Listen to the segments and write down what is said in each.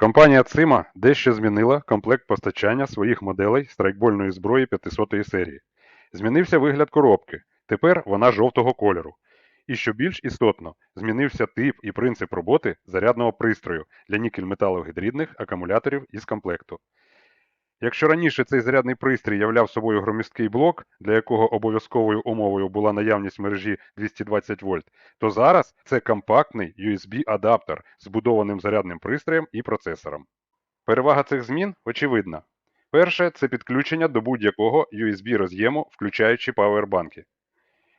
Компанія Цима дещо змінила комплект постачання своїх моделей страйкбольної зброї 500 серії. Змінився вигляд коробки. Тепер вона жовтого кольору. І що більш істотно, змінився тип і принцип роботи зарядного пристрою для нікель-металогідридних акумуляторів із комплекту. Якщо раніше цей зарядний пристрій являв собою громісткий блок, для якого обов'язковою умовою була наявність мережі 220 вольт, то зараз це компактний USB-адаптер з будованим зарядним пристроєм і процесором. Перевага цих змін очевидна. Перше це підключення до будь-якого USB роз'єму, включаючи павербанки.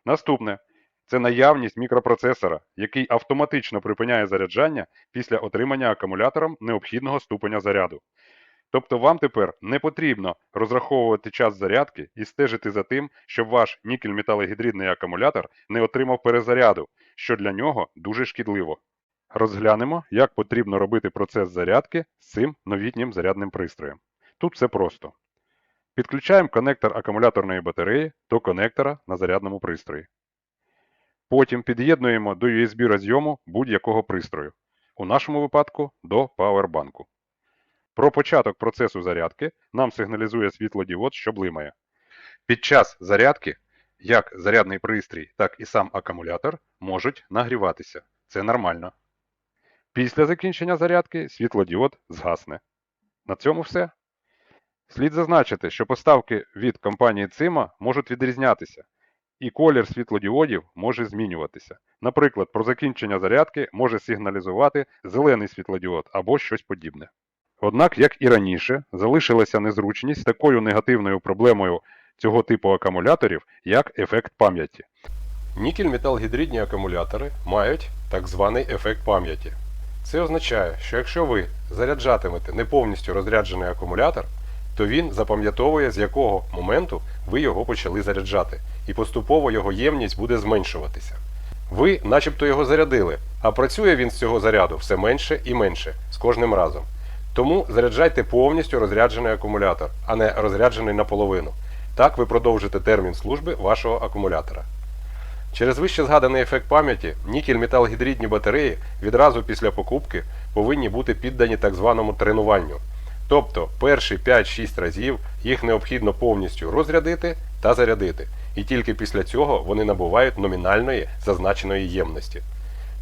Наступне це наявність мікропроцесора, який автоматично припиняє заряджання після отримання акумулятором необхідного ступеня заряду. Тобто вам тепер не потрібно розраховувати час зарядки і стежити за тим, щоб ваш нікель-металогідридний акумулятор не отримав перезаряду, що для нього дуже шкідливо. Розглянемо, як потрібно робити процес зарядки з цим новітнім зарядним пристроєм. Тут все просто. Підключаємо конектор акумуляторної батареї до конектора на зарядному пристрої. Потім під'єднуємо до USB розйому будь-якого пристрою, у нашому випадку до павербанку. Про початок процесу зарядки нам сигналізує світлодіод, що блимає. Під час зарядки як зарядний пристрій, так і сам акумулятор можуть нагріватися. Це нормально. Після закінчення зарядки світлодіод згасне. На цьому все. Слід зазначити, що поставки від компанії Цima можуть відрізнятися, і колір світлодіодів може змінюватися. Наприклад, про закінчення зарядки може сигналізувати зелений світлодіод або щось подібне. Однак, як і раніше, залишилася незручність такою негативною проблемою цього типу акумуляторів, як ефект пам'яті. Нікель-металгідридні акумулятори мають так званий ефект пам'яті. Це означає, що якщо ви заряджатимете не повністю розряджений акумулятор, то він запам'ятовує, з якого моменту ви його почали заряджати, і поступово його ємність буде зменшуватися. Ви начебто його зарядили, а працює він з цього заряду все менше і менше з кожним разом. Тому заряджайте повністю розряджений акумулятор, а не розряджений наполовину. Так ви продовжите термін служби вашого акумулятора. Через вище згаданий ефект пам'яті нікель-металгідридні батареї відразу після покупки повинні бути піддані так званому тренуванню. Тобто перші 5-6 разів їх необхідно повністю розрядити та зарядити, і тільки після цього вони набувають номінальної зазначеної ємності.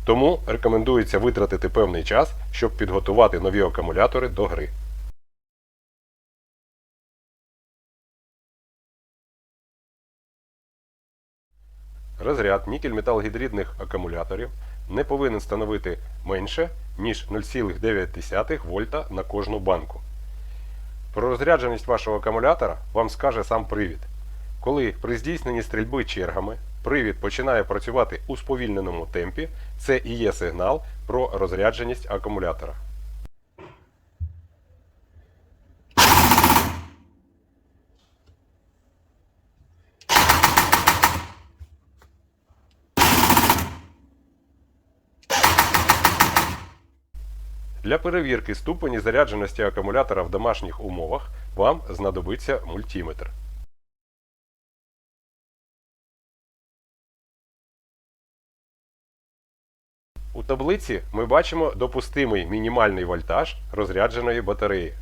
Тому рекомендується витратити певний час, щоб підготувати нові акумулятори до гри. Розряд нікель-металгідридних акумуляторів не повинен становити менше, ніж 0,9 вольта на кожну банку. Про розрядженість вашого акумулятора вам скаже сам привід. Коли при здійсненні стрільби чергами привід починає працювати у сповільненому темпі, це і є сигнал про розрядженість акумулятора. Для перевірки ступені зарядженості акумулятора в домашніх умовах вам знадобиться мультиметр. У таблиці ми бачимо допустимий мінімальний вольтаж розрядженої батареї.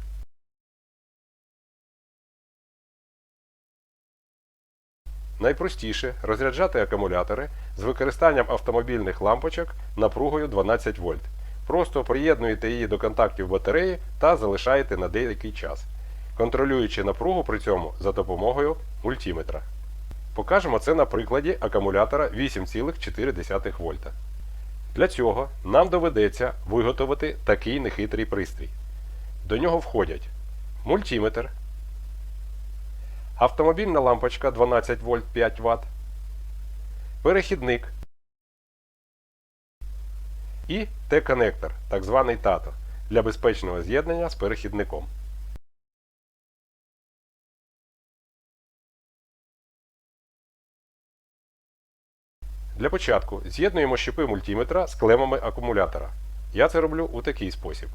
Найпростіше розряджати акумулятори з використанням автомобільних лампочок напругою 12 вольт. Просто приєднуєте її до контактів батареї та залишаєте на деякий час, контролюючи напругу при цьому за допомогою мультиметра. Покажемо це на прикладі акумулятора 8,4 вольта. Для цього нам доведеться виготовити такий нехитрий пристрій. До нього входять мультиметр, автомобільна лампочка 12 вольт 5 Вт, перехідник і Т-коннектор, так званий тато, для безпечного з'єднання з перехідником. Для початку з'єднуємо щепи мультиметра з клемами акумулятора. Я це роблю у такий спосіб.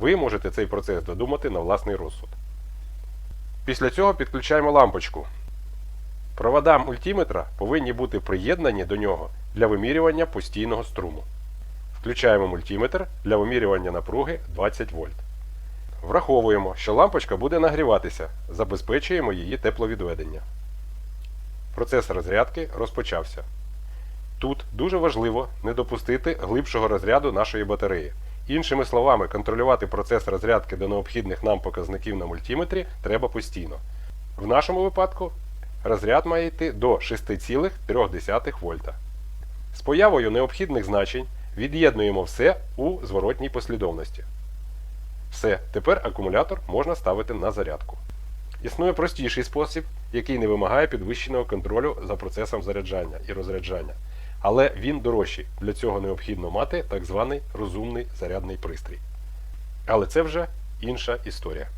Ви можете цей процес додумати на власний розсуд. Після цього підключаємо лампочку. Провода мультиметра повинні бути приєднані до нього для вимірювання постійного струму. Включаємо мультиметр для вимірювання напруги 20 вольт. Враховуємо, що лампочка буде нагріватися, забезпечуємо її тепловідведення. Процес розрядки розпочався. Тут дуже важливо не допустити глибшого розряду нашої батареї. Іншими словами, контролювати процес розрядки до необхідних нам показників на мультиметрі треба постійно. В нашому випадку розряд має йти до 6,3 вольта. З появою необхідних значень від'єднуємо все у зворотній послідовності. Все, тепер акумулятор можна ставити на зарядку. Існує простіший спосіб, який не вимагає підвищеного контролю за процесом заряджання і розряджання. Але він дорожчий. Для цього необхідно мати так званий розумний зарядний пристрій. Але це вже інша історія.